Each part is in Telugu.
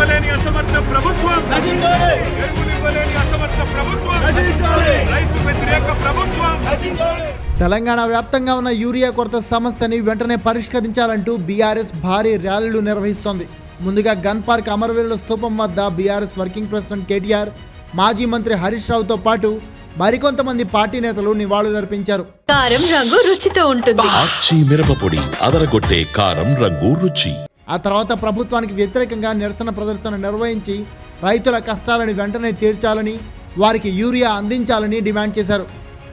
ఇవ్వలేని అసమర్థ ప్రభుత్వం. నశించాలి. రైతు వ్యతిరేక ప్రభుత్వం. నశించాలి. తెలంగాణ వ్యాప్తంగా ఉన్న యూరియా కొరత సమస్యని వెంటనే పరిష్కరించాలంటూ బీఆర్ఎస్ భారీ ర్యాలీలు నిర్వహిస్తోంది. ముందుగా గన్ పార్క్ అమరవీరుల స్తూపం వద్ద బీఆర్ఎస్ వర్కింగ్ ప్రెసిడెంట్ కేటీఆర్ మాజీ మంత్రి హరీష్ రావుతో పాటు మరికొంతమంది పార్టీ నేతలు నివాళులర్పించారు కారం రంగు రుచితో ఉంటుంది. ఆచి మిరపపొడి అదరగొట్టే కారం రంగు రుచి. ఆ తర్వాత ప్రభుత్వానికి వ్యతిరేకంగా నిరసన ప్రదర్శన నిర్వహించి రైతుల కష్టాలను వెంటనే తీర్చాలని వారికి యూరియా అందించాలని డిమాండ్ చేశారు.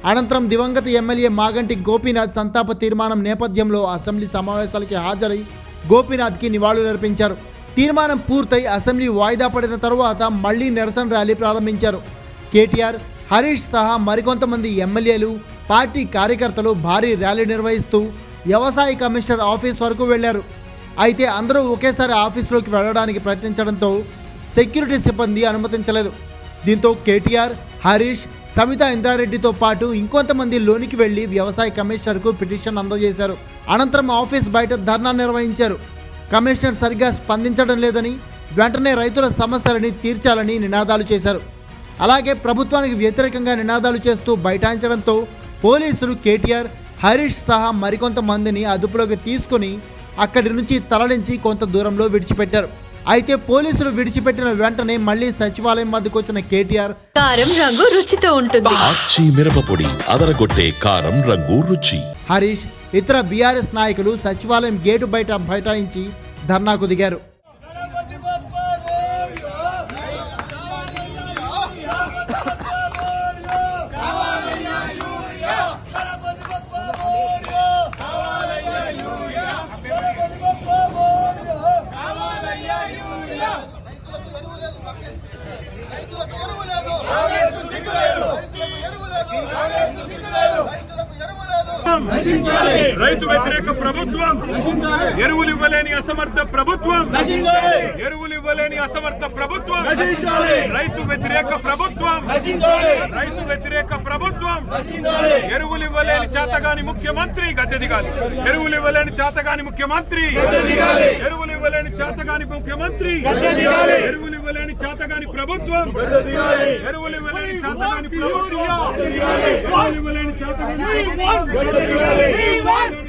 అనంతరం దివంగత ఎమ్మెల్యే మాగంటి గోపీనాథ్ సంతాప తీర్మానం నేపథ్యంలో అసెంబ్లీ సమావేశాలకి హాజరై గోపీనాథ్కి నివాళులర్పించారు. తీర్మానం పూర్తయి అసెంబ్లీ వాయిదా పడిన తరువాత మళ్ళీ నిరసన ర్యాలీ ప్రారంభించారు. కేటీఆర్ హరీష్ సహా మరికొంతమంది ఎమ్మెల్యేలు పార్టీ కార్యకర్తలు భారీ ర్యాలీ నిర్వహిస్తూ వ్యవసాయ కమిషనర్ ఆఫీస్ వరకు వెళ్ళారు. అయితే అందరూ ఒకేసారి ఆఫీసులోకి వెళ్ళడానికి ప్రయత్నించడంతో సెక్యూరిటీ సిబ్బంది అనుమతించలేదు. దీంతో కేటీఆర్ హరీష్ సమిత ఇంద్రారెడ్డితో పాటు ఇంకొంతమంది లోనికి వెళ్ళి వ్యవసాయ కమిషనర్కు పిటిషన్ అందజేశారు. అనంతరం ఆఫీస్ బయట ధర్నా నిర్వహించారు. కమిషనర్ సరిగ్గా స్పందించడం లేదని వెంటనే రైతుల సమస్యలని తీర్చాలని నినాదాలు చేశారు. అలాగే ప్రభుత్వానికి వ్యతిరేకంగా నినాదాలు చేస్తూ బైఠాయించడంతో పోలీసులు కేటీఆర్ హరీష్ సహా మరికొంతమందిని అదుపులోకి తీసుకుని అక్కడి నుంచి తరలించి కొంత దూరంలో విడిచిపెట్టారు. అయితే పోలీసులు విడిచిపెట్టిన వెంటనే మళ్ళీ సచివాలయం వద్దకు వచ్చిన కేటీఆర్ కారం రంగు రుచితో ఉంటుంది. మిరపపొడి అదరగొట్టే కారం రంగు రుచి. హరీష్ ఇతర బీఆర్ఎస్ నాయకులు సచివాలయం గేటు బయట బైఠాయించి ధర్నాకు దిగారు. నశించాలి రైతు వ్యతిరేక ప్రభుత్వం ఎరువులు ఇవ్వలేని అసమర్థ ప్రభుత్వం ఎరువులు ఇవ్వలేని అసమర్థ ప్రభుత్వం రైతు వ్యతిరేక ప్రభుత్వం రైతు వ్యతిరేక ప్రభుత్వం ఎరువులు ఇవ్వలేని చేతగాని ముఖ్యమంత్రి గద్దె దిగాలి ఎరువులు ఇవ్వలేని చేతగాని ముఖ్యమంత్రి. ఎరువులు ఇవ్వలేని చేతగాని ముఖ్యమంత్రి. ఎరువులు ఇవ్వలేని చేతగాని ప్రభుత్వం. ఎరువులు ఇవ్వలేని చేతగాని ప్రభుత్వం. ఎరువులు ఇవ్వలేని చేతగాని We won!